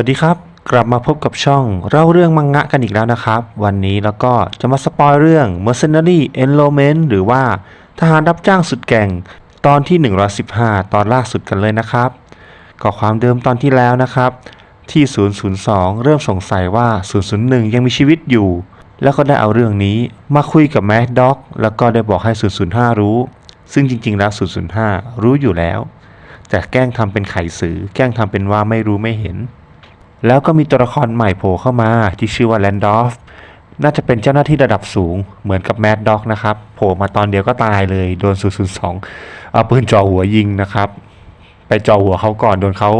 วัสดีครับ กลับมาพบกับช่องเล่าเรื่องมังงะกันอีกแล้วนะครับ วันนี้แล้วก็จะมาสปอยเรื่อง Mercenary Enrollment หรือว่าทหารรับจ้างสุดแก่งตอนที่ 115 ตอนล่าสุดกันเลยนะครับ ก็ความเดิมตอนที่แล้วนะครับ ที่ 002 เริ่มสงสัยว่า 001 ยังมีชีวิตอยู่ แล้วก็ได้เอาเรื่องนี้มาคุยกับแมดด็อกแล้วก็ได้บอกให้ 005 รู้ ซึ่งจริง ๆ แล้ว 005 รู้อยู่แล้ว แต่แกล้งทำเป็นไขสือ แกล้งทำเป็นว่าไม่รู้ไม่เห็น แล้วก็มีตัวละครใหม่โผล่เข้ามาที่ชื่อว่าแลนดอฟน่าจะเป็นเจ้าหน้าที่ระดับสูงเหมือนกับแมดด็อกนะครับโผล่มาตอนเดียวก็ตายเลยโดน 002 เอาปืนจ่อหัวยิงนะครับ ไปจ่อหัวเขาก่อนโดนเขา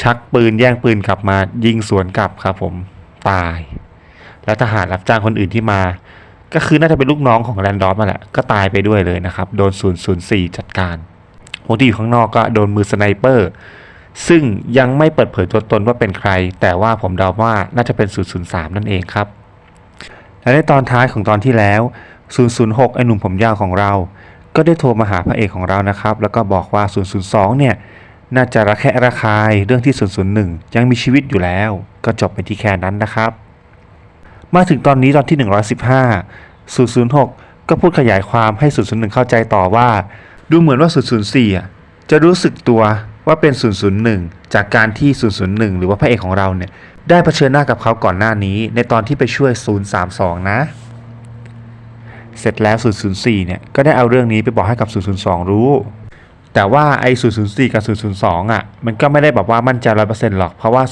ชักปืนแย่งปืนกลับมายิงสวนกลับครับผมตาย แล้วทหารรับจ้างคนอื่นที่มา ก็คือน่าจะเป็นลูกน้องของแลนดอฟมาแหละก็ตายไปด้วยเลยนะครับ โดน 004 จัดการคนที่อยู่ข้างนอกก็โดนมือสไนเปอร์ ซึ่งยังไม่เปิดเผยตัวตนว่าเป็นใคร แต่ว่าผมเดาว่าน่าจะเป็น 003 นั่นเองครับ และในตอนท้ายของตอนที่แล้ว 006 ไอหนุ่มผมยาวของเรา ก็ได้โทรมาหาพระเอกของเรานะครับ แล้วก็บอกว่า 002 เนี่ย น่าจะระแคะระคายเรื่องที่ 001 ยังมีชีวิตอยู่แล้ว ก็จบไปที่แค่นั้นนะครับ มาถึงตอนนี้ตอนที่ 115 006 ก็พูดขยายความให้ 001 เข้าใจต่อว่า ดูเหมือนว่า 004อ่จะรู้สึกตัว ว่าเป็น 001 จากการที่ 001 หรือว่าพระเอกของเราเนี่ยได้เผชิญหน้ากับเขาก่อนหน้านี้ ในตอนที่ไปช่วย 032 นะ เสร็จแล้ว 004 เนี่ยก็ได้เอาเรื่องนี้ไปบอกให้กับ 002 รู้ แต่ว่าไอ้004 กับ 002 อะ มันก็ไม่ได้แบบว่ามั่นใจ100%หรอก เพราะว่า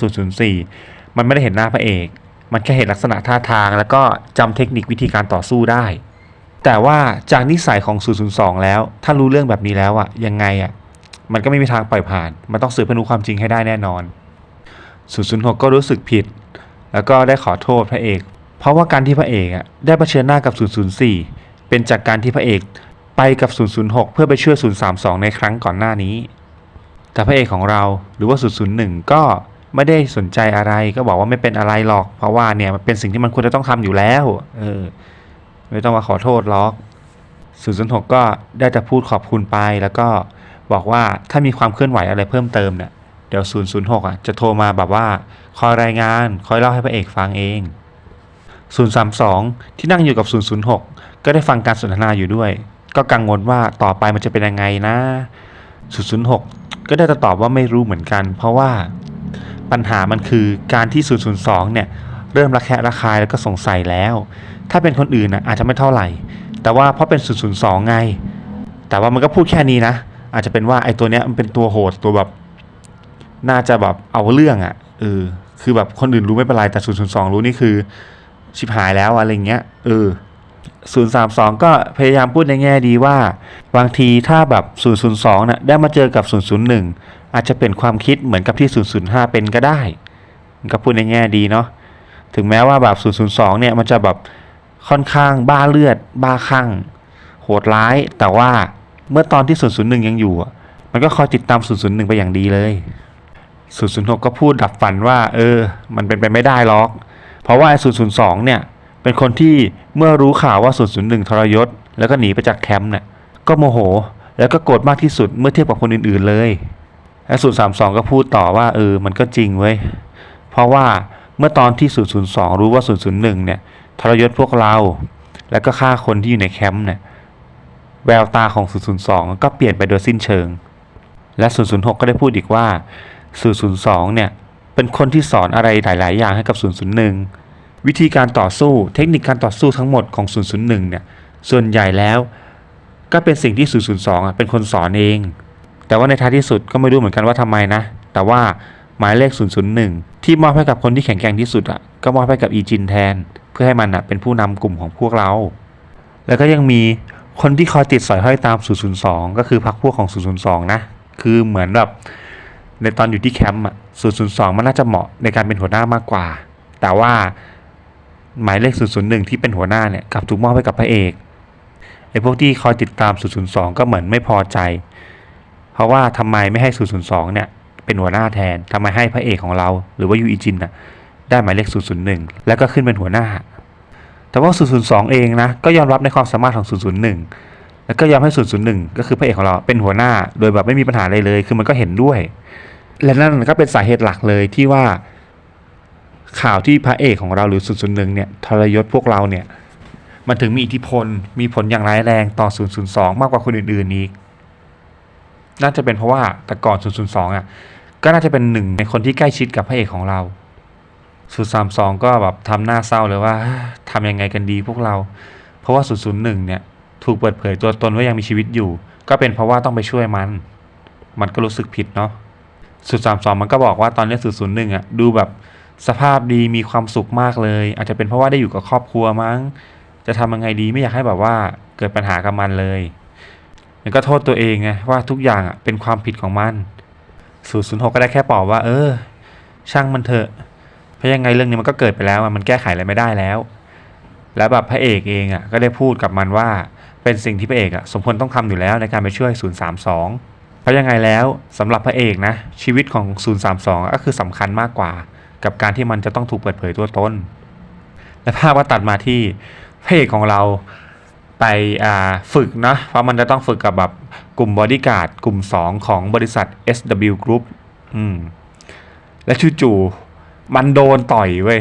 004 มันไม่ได้เห็นหน้าพระเอก มันแค่เห็นลักษณะท่าทาง แล้วก็จำเทคนิควิธีการต่อสู้ได้ แต่ว่าจากนิสัยของ 002 แล้ว ถ้ารู้เรื่องแบบนี้แล้วอะยังไงอะ มันก็ไม่มีทางปล่อยผ่าน มันต้องสืบให้รู้ความจริงให้ได้แน่นอน 006 ก็รู้สึกผิด แล้วก็ได้ขอโทษพระเอก เพราะว่าการที่พระเอกอะได้เผชิญหน้ากับ 004 เป็นจากการที่พระเอกไปกับ 006 เพื่อไปช่วย 032 ในครั้งก่อนหน้านี้ แต่พระเอกของเราหรือว่า 001 ก็ไม่ได้สนใจอะไรก็บอกว่าไม่เป็นอะไรหรอก เพราะว่าเนี่ยมันเป็นสิ่งที่มันควรจะต้องทำอยู่แล้ว เออ ไม่ต้องมาขอโทษหรอก006 ก็ได้แต่พูดขอบคุณไปแล้วก็ บอกว่าถ้ามีความเคลื่อนไหวอะไรเพิ่มเติมเนี่ยเดี๋ยว 006 อะ จะโทรมาแบบว่า คอยรายงาน คอยเล่าให้พระเอกฟังเอง 032 ที่นั่งอยู่กับ 006 ก็ได้ฟังการสนทนาอยู่ด้วย ก็กังวลว่าต่อไปมันจะเป็นยังไงนะ 006 ก็ได้แต่ตอบว่าไม่รู้เหมือนกัน เพราะว่าปัญหามันคือการที่ 002 เนี่ย เริ่มระแคะระคายแล้วก็สงสัยแล้ว ถ้าเป็นคนอื่นนะอาจจะไม่เท่าไหร่ แต่ว่าเพราะเป็น 002 ไง แต่ว่ามันก็พูดแค่นี้นะ อาจจะเป็นว่าไอ้ตัวเนี้ยมันเป็นตัวโหดตัวแบบน่าจะแบบเอาเรื่องอะ่ะเออคือแบบคนอื่นรู้ไม่เป็นไรแต่ 002 รู้นี่คือ ชิบหายแล้วอะไรเงี้ยเออ 032 ก็พยายามพูดในแง่ดีว่า บางทีถ้าแบบ 002น่ะได้มาเจอกับ 001 อาจจะเป็นความคิดเหมือนกับที่ 005 เป็นก็ได้มันก็พูดในแง่ดีเนาะถึงแม้ว่าแบบ 002 เนี่ยมันจะแบบค่อนข้างบ้าเลือดบ้าคลั่งโหดร้ายแต่ว่า เมื่อตอนที่ 001 ยังอยู่อะมันก็คอยติดตาม 001 ไปอย่างดีเลย 006 ก็พูดดับฝันว่า เออ มันเป็นไปไม่ได้หรอก เพราะว่าไอ้002 เนี่ย เป็นคนที่เมื่อรู้ข่าวว่า 001 ทรยศ แล้วก็หนีไปจากแคมป์เนี่ย ก็โมโห แล้วก็โกรธมากที่สุดเมื่อเทียบกับคนอื่นๆเลยไอ้032 ก็พูดต่อว่าเออ มันก็จริงเว้ย เพราะว่าเมื่อตอนที่ 002 รู้ว่า 001 เนี่ย ทรยศพวกเรา แล้วก็ฆ่าคนที่อยู่ในแคมป์เนี่ย แววตาของ 002 ก็เปลี่ยนไปโดยสิ้นเชิง และ 006 ก็ได้พูดอีกว่า 002 เนี่ย เป็นคนที่สอนอะไรหลาย ๆ อย่างให้กับ 001 วิธีการต่อสู้เทคนิคการต่อสู้ทั้งหมดของ 001 เนี่ย ส่วนใหญ่แล้ว ก็เป็นสิ่งที่ 002อะเป็นคนสอนเอง แต่ว่าในท้ายที่สุดก็ไม่รู้เหมือนกันว่าทำไมนะ แต่ว่าหมายเลข 001 ที่มอบให้กับคนที่แข็งแกร่งที่สุดอะก็มอบให้กับอีจินแทน เพื่อให้มันอะเป็นผู้นำกลุ่มของพวกเรา แล้วก็ยังมี คนที่คอยติดสอยห้อยตาม 002 ก็คือพรรคพวกของ 002 นะ คือเหมือนแบบในตอนอยู่ที่แคมป์อะ 002 มันน่าจะเหมาะในการเป็นหัวหน้ามากกว่า แต่ว่าหมายเลข 001 ที่เป็นหัวหน้าเนี่ยกลับถูกมอบให้กับพระเอก ไอ้พวกที่คอยติดตาม 002 ก็เหมือนไม่พอใจ เพราะว่าทำไมไม่ให้ 002 เนี่ยเป็นหัวหน้าแทนทำไมให้พระเอกของเรา หรือว่ายูอีจินน่ะได้หมายเลข 001 แล้วก็ขึ้นเป็นหัวหน้า แต่ว่า 002 เองนะ ก็ยอมรับในความสามารถของ 001 แล้วก็ยอมให้ 001 ก็คือพระเอกของเราเป็นหัวหน้า โดยแบบไม่มีปัญหาอะไรเลย คือมันก็เห็นด้วย และนั่นก็เป็นสาเหตุหลักเลยที่ว่า ข่าวที่พระเอกของเราหรือ 001 เนี่ยทรยศพวกเราเนี่ย มันถึงมีอิทธิพล มีผลอย่างร้ายแรงต่อ 002 มากกว่าคนอื่นๆอีก น่าจะเป็นเพราะว่าแต่ก่อน 002 อะ ก็น่าจะเป็นหนึ่งในคนที่ใกล้ชิดกับพระเอกของเรา 032ก็แบบทำหน้าเศร้าเลยว่าทำยังไงกันดีพวกเรา เพราะว่า001เนี่ยถูกเปิดเผยตัวตนว่ายังมีชีวิตอยู่ ก็เป็นเพราะว่าต้องไปช่วยมัน มันก็รู้สึกผิดเนาะ032มันก็บอกว่าตอนนี้001อะดูแบบสภาพดีมีความสุขมากเลย อาจจะเป็นเพราะว่าได้อยู่กับครอบครัวมั้ง จะทำยังไงดีไม่อยากให้แบบว่าเกิดปัญหากับมันเลยมันก็โทษตัวเองไงว่าทุกอย่างอะเป็นความผิดของมัน006ก็ได้แค่ปอบว่า เออ ช่างมันเถอะ ราะยังไงเรื่องนี้มันก็เกิดไปแล้วมันแก้ไขอะไรไม่ได้แล้ว แล้วแบบพระเอกเองอะก็ได้พูดกับมันว่าเป็นสิ่งที่พระเอกอะสมควรต้องทำอยู่แล้วในการไปช่วย 032 เพราะยังไงแล้วสำหรับพระเอกนะชีวิตของ 032 ก็คือสำคัญมากกว่า กับการที่มันจะต้องถูกเปิดเผยตัวตนและภาพก็ตัดมาที่พระเอกของเราไปฝึกนะเพราะมันจะต้องฝึกกับแบบกลุ่มบอดี้การ์ดกลุ่ม 2 ของบริษัท SW Group อืมและจู่ๆ มันโดนต่อยเว้ย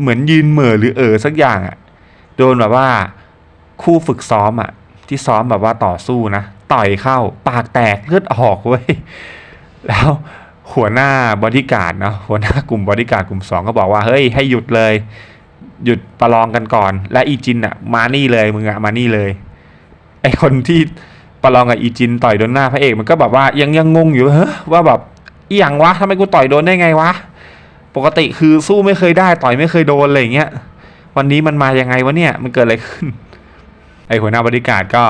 เหมือนยืนเหม่อหรือเออสักอย่างอะ่ะ โดนแบบว่าคู่ฝึกซ้อมอะ่ะ ที่ซ้อมแบบว่าต่อสู้นะ ต่อยเข้าปากแตกเลือดออกเว้ย แล้วหัวหน้าบอดี้การ์ดเนาะหัวหน้ากลุ่มบอดี้การ์ดกลุ่มสองก็บอกว่าเฮ้ยให้หยุดเลย หยุดประลองกันก่อน และอีจินอะมานี่เลยมึงอะมานี่เลยไอคนที่ประลองกับอีจินต่อยโดนหน้าพระเอกมันก็แบบว่ายังยังงงอยู่เฮ้ยว่าแบบอีหยังวะทำไมกูต่อยโดนได้ไงวะ ปกติคือสู้ไม่เคยได้ต่อยไม่เคยโดนอะไรเงี้ย วันนี้มันมายังไงวะเนี่ยมันเกิดอะไรขึ้น ไอหัวหน้าบริการก็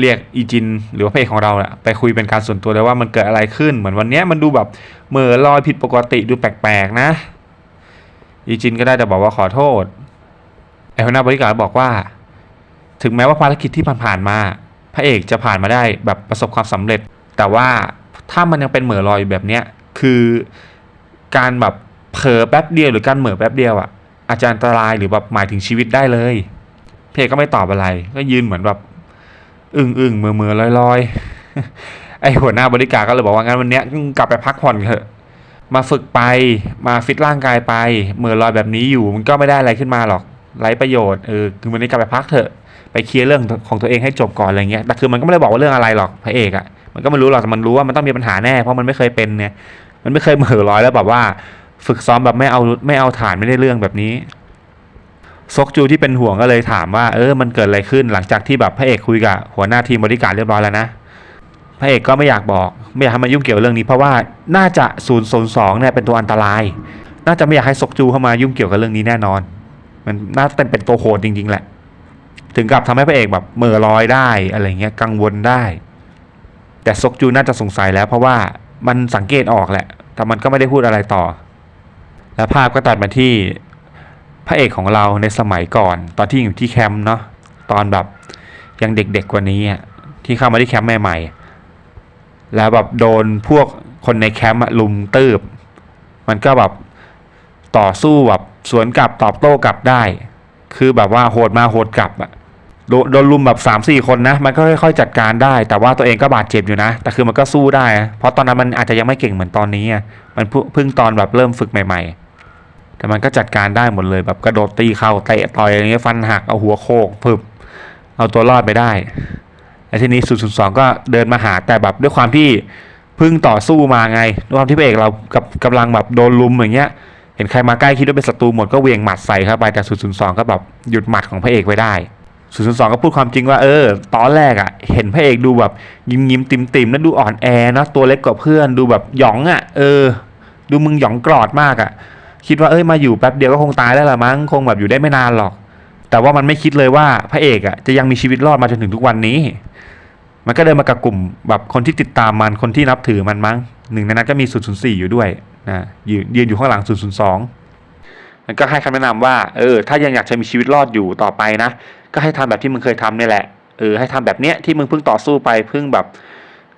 เรียกอีจิน หรือว่าพระเอกของเราอะไปคุยเป็นการส่วนตัวเลยว่ามันเกิดอะไรขึ้น เหมือนวันเนี้ยมันดูแบบเหม่อลอยผิดปกติดูแปลกๆนะ อีจินก็ได้แต่บอกว่าขอโทษ ไอหัวหน้าบริการบอกว่า ถึงแม้ว่าภารกิจที่ผ่านๆมา พระเอกจะผ่านมาได้แบบประสบความสำเร็จ แต่ว่าถ้ามันยังเป็นเหม่อลอยอยู่แบบเนี้ยคือการแบบ เผลอแป๊บเดียวหรือการเหม่อแป๊บเดียวอะอาจจะอันตรายหรือแบบหมายถึงชีวิตได้เลยพระเอกก็ไม่ตอบอะไร ก็ยืนเหมือนแบบ อึ้งอึ้งๆเมื่อเมื่อลอยลอยๆไอหัวหน้าบริการก็เลยบอกว่างั้นวันเนี้ยกลับไปพักผ่อนเถอะ มาฝึกไปมาฟิตร่างกายไปเหมื่อลอยแบบนี้อยู่มันก็ไม่ได้อะไรขึ้นมาหรอกไร้ประโยชน์เออคือวันนี้กลับไปพักเถอะ ไปเคลียร์เรื่องของตัวเองให้จบก่อนอะไรเงี้ยแต่คือมันก็ไม่ได้บอกว่าเรื่องอะไรหรอกพระเอกอะ่ะมันก็ไม่รู้หรอกแต่มันรู้ว่ามันต้องมีปัญหาแน่เพราะมันไม่เคยเป็นเนี่ยมันไม่เคยเหม่อลอยแล้วแบบว่า ฝึกซ้อมแบบไม่เอาไม่เอาฐานไม่ได้เรื่องแบบนี้ซกจูที่เป็นห่วงก็เลยถามว่าเออมันเกิดอะไรขึ้นหลังจากที่แบบพระเอกคุยกับหัวหน้าทีมบริการเรียบร้อยแล้วนะพระเอกก็ไม่อยากบอกไม่อยากให้มันยุ่งเกี่ยวเรื่องนี้เพราะว่าน่าจะ0ูนย์สองเนี่ยเป็นตัวอันตราย น่าจะไม่อยากให้ซกจูเข้ามายุ่งเกี่ยวกับเรื่องนี้แน่นอน มันน่าจะเป็นตัวโหดจริง ๆ แหละ ถึงกับทำให้พระเอกแบบเหม่อลอยได้อะไรเงี้ยกังวลได้ แต่ซกจูน่าจะสงสัยแล้วเพราะว่ามันสังเกตออกแหละ แต่มันก็ไม่ได้พูดอะไรต่อ แล้วภาพก็ตัดมาที่พระเอกของเราในสมัยก่อน ตอนที่อยู่ที่แคมป์เนาะตอนแบบยังเด็กๆกว่านี้ที่เข้ามาที่แคมป์ใหม่ๆ แล้วแบบโดนพวกคนในแคมป์ลุมตืบ มันก็แบบต่อสู้แบบสวนกลับตอบโต้กลับได้ คือแบบว่าโหดมาโหดกลับอะโดนโดนลุมแบบสามสี่คนนะ มันก็ค่อยๆจัดการได้ แต่ว่าตัวเองก็บาดเจ็บอยู่นะ แต่คือมันก็สู้ได้ เพราะตอนนั้นมันอาจจะยังไม่เก่งเหมือนตอนนี้มันเพิ่งตอนแบบเริ่มฝึกใหม่ ๆ แต่มันก็จัดการได้หมดเลยแบบกระโดดตีเข่าเตะต่อยอะไรเงี้ยฟันหักเอาหัวโขกพึบเอาตัวรอดไปได้แล้ทีนี้0ูนย์ก็เดินมาหาแต่แบบด้วยความที่พิ่งต่อสู้มาไงด้วยความที่พระเอกเรากับกำลังแบบโดนลุมอย่างเงี้ย เห็นใครมาใกล้คิดว่าเป็นศัตรูหมดก็เวียงหมัดใส่เข้าไปแต่0ูนย์ก็แบบหยุดหมัดของพระเอกไว้ได้0ูนย์ก็พูดความจริงว่าเออ ตอนแรกอะ่ะ เห็นพระเอกดูแบบยิ้มยิ้มติมติมแล้วดูอ่อนแอเนอะตัวเล็กกว่าเพื่อนดูแบบหยองอะ่ะ เออ ดูมึงหยองกรอดมากอะ่ะ คิดว่าเอ้ยมาอยู่แป๊บเดียวก็คงตายแล้วละมั้งคงแบบอยู่ได้ไม่นานหรอก แต่ว่ามันไม่คิดเลยว่าพระเอกอะ่ะจะยังมีชีวิตรอดมาจนถึงทุกวันนี้ มันก็เดินมากับกลุ่มแบบคนที่ติดตามมันคนที่นับถือมันมั้งหนึ่งในนั้นก็มี 004 อยู่ด้วยนะยืนยืนอยู่ข้างหลัง 002 มันก็ให้คำแนะนำว่าเออถ้ายังอยากจะมีชีวิตรอดอยู่ต่อไปนะ ก็ให้ทำแบบที่มึงเคยทำนี่แหละเออให้ทำแบบเนี้ยที่มึงเพิ่งต่อสู้ไปเพิ่งแบบ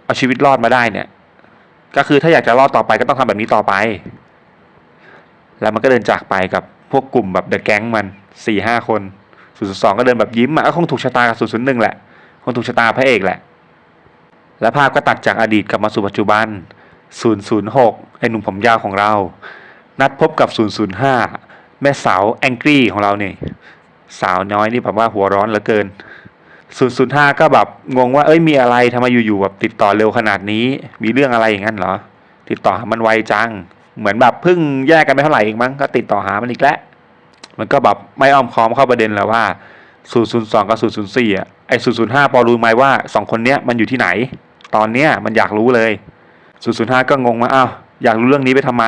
เอาชีวิตรอดมาได้เนี่ย ก็คือถ้าอยากจะรอดต่อไปก็ต้องทำแบบนี้ต่อไป แล้วมันก็เดินจากไปกับพวกกลุ่มแบบเดอะแก๊งมันสี่ห้าคนศูนย์สองก็เดินแบบยิ้มอะก็คงถูกชะตากับศูนย์ศูนย์หนึ่งแหละ คงถูกชะตาพระเอกแหละ แล้วภาพก็ตัดจากอดีตกลับมาสู่ปัจจุบัน 006 ไอ้หนุ่มผมยาวของเรา นัดพบกับ 005 แม่สาวแองกี้ของเราเนี่ยสาวน้อยนี่แบบว่าหัวร้อนเหลือเกิน 005 ก็แบบงงว่าเอ้ยมีอะไรทำไมอยู่ๆแบบติดต่อเร็วขนาดนี้ มีเรื่องอะไรอย่างนั้นเหรอ ติดต่อมันไวจัง เหมือนแบบเพิ่งแยกกันไปเท่าไหร่เองมั้งก็ติดต่อหามันอีกแล้วมันก็แบบไม่อ้อมค้อมเข้าประเด็นแล้วว่า 002 กับ 004อะไอ้ 005 พอรู้ไหมว่าสองคนเนี้ยมันอยู่ที่ไหน ตอนเนี้ยมันอยากรู้เลย 005 ก็งงว่าอ้าวอยากรู้เรื่องนี้ไปทำไม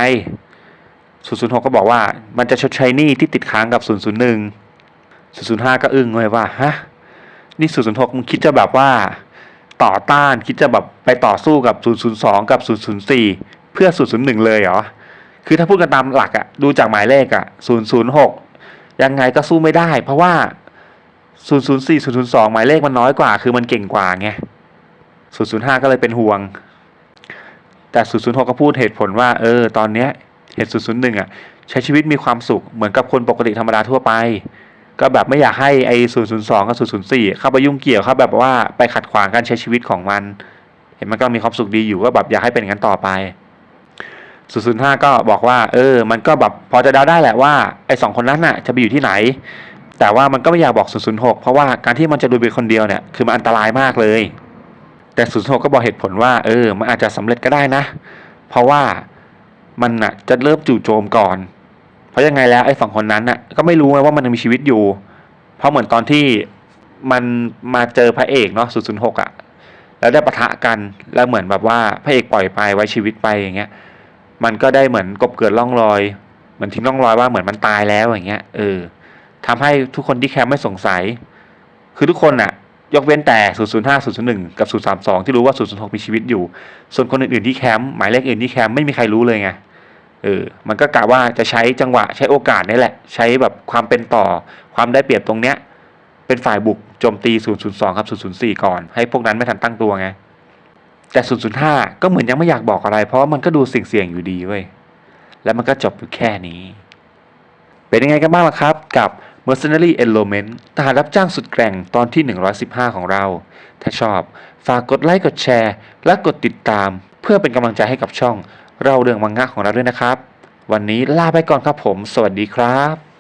006 ก็บอกว่ามันจะชดใช้หนี้ที่ติดค้างกับ 001 005 ก็อึ้งเลยว่าฮะนี่ 006 มึงคิดจะแบบว่าต่อต้านคิดจะแบบไปต่อสู้กับ 002 กับ 004 เพื่อ 001 เลยเหรอ คือถ้าพูดกันตามหลักอะดูจากหมายเลขอะ006ยังไงก็สู้ไม่ได้ เพราะว่า004 002หมายเลขมันน้อยกว่า คือมันเก่งกว่าไง005ก็เลยเป็นห่วง แต่006ก็พูดเหตุผลว่า เออ ตอนเนี้ยเหตุ001อะใช้ชีวิตมีความสุขเหมือนกับคนปกติธรรมดาทั่วไป ก็แบบไม่อยากให้ไอ้002กับ004เข้าไปยุ่งเกี่ยวเข้าแบบว่าไปขัดขวางการใช้ชีวิตของมัน เห็นมันก็มีความสุขดีอยู่ก็แบบอยากให้เป็นงั้นต่อไป 005 ก็บอกว่า เออ มันก็แบบพอจะเดาได้แหละว่าไอ้สองคนนั้นน่ะจะไปอยู่ที่ไหน แต่ว่ามันก็ไม่อยากบอก 006 เพราะว่าการที่มันจะดูไปคนเดียวเนี่ยคือมันอันตรายมากเลย แต่ 006 ก็บอกเหตุผลว่า เออ มันอาจจะสำเร็จก็ได้นะ เพราะว่ามันน่ะจะเริ่มจู่โจมก่อน เพราะยังไงแล้วไอ้สองคนนั้นน่ะก็ไม่รู้ว่ามันยังมีชีวิตอยู่ เพราะเหมือนตอนที่มันมาเจอพระเอกเนาะ 006อะ แล้วได้ปะทะกัน แล้วเหมือนแบบว่าพระเอกปล่อยไปไว้ชีวิตไปอย่างเงี้ย มันก็ได้เหมือนกบเกิดร่องรอยเหมือนทิ้งร่องรอยว่าเหมือนมันตายแล้วอย่างเงี้ยเออทำให้ทุกคนที่แคมป์ไม่สงสัย คือทุกคนน่ะยกเว้นแต่ 005 001 กับ 032 ที่รู้ว่า 006 มีชีวิตอยู่ ส่วนคนอื่นๆที่แคมป์หมายเลขอื่นที่แคมป์ไม่มีใครรู้เลยไง เออ มันก็กะว่าจะใช้จังหวะใช้โอกาสนี่แหละ ใช้แบบความเป็นต่อความได้เปรียบตรงเนี้ย เป็นฝ่ายบุกโจมตี 002กับ 004 ก่อน ให้พวกนั้นไม่ทันตั้งตัวไง แต่ 005 ก็เหมือนยังไม่อยากบอกอะไร เพราะมันก็ดูเสี่ยงๆอยู่ดีเว้ย แล้วมันก็จบอยู่แค่นี้ เป็นยังไงกันบ้างล่ะครับ กับ Mercenary Element ทหารรับจ้างสุดแกร่งตอนที่ 115 ของเรา ถ้าชอบ ฝากกดไลค์ กดแชร์ และกดติดตาม เพื่อเป็นกำลังใจให้กับช่อง เราเรื่องมังงะของเราด้วยนะครับ วันนี้ลาไปก่อนครับผม สวัสดีครับ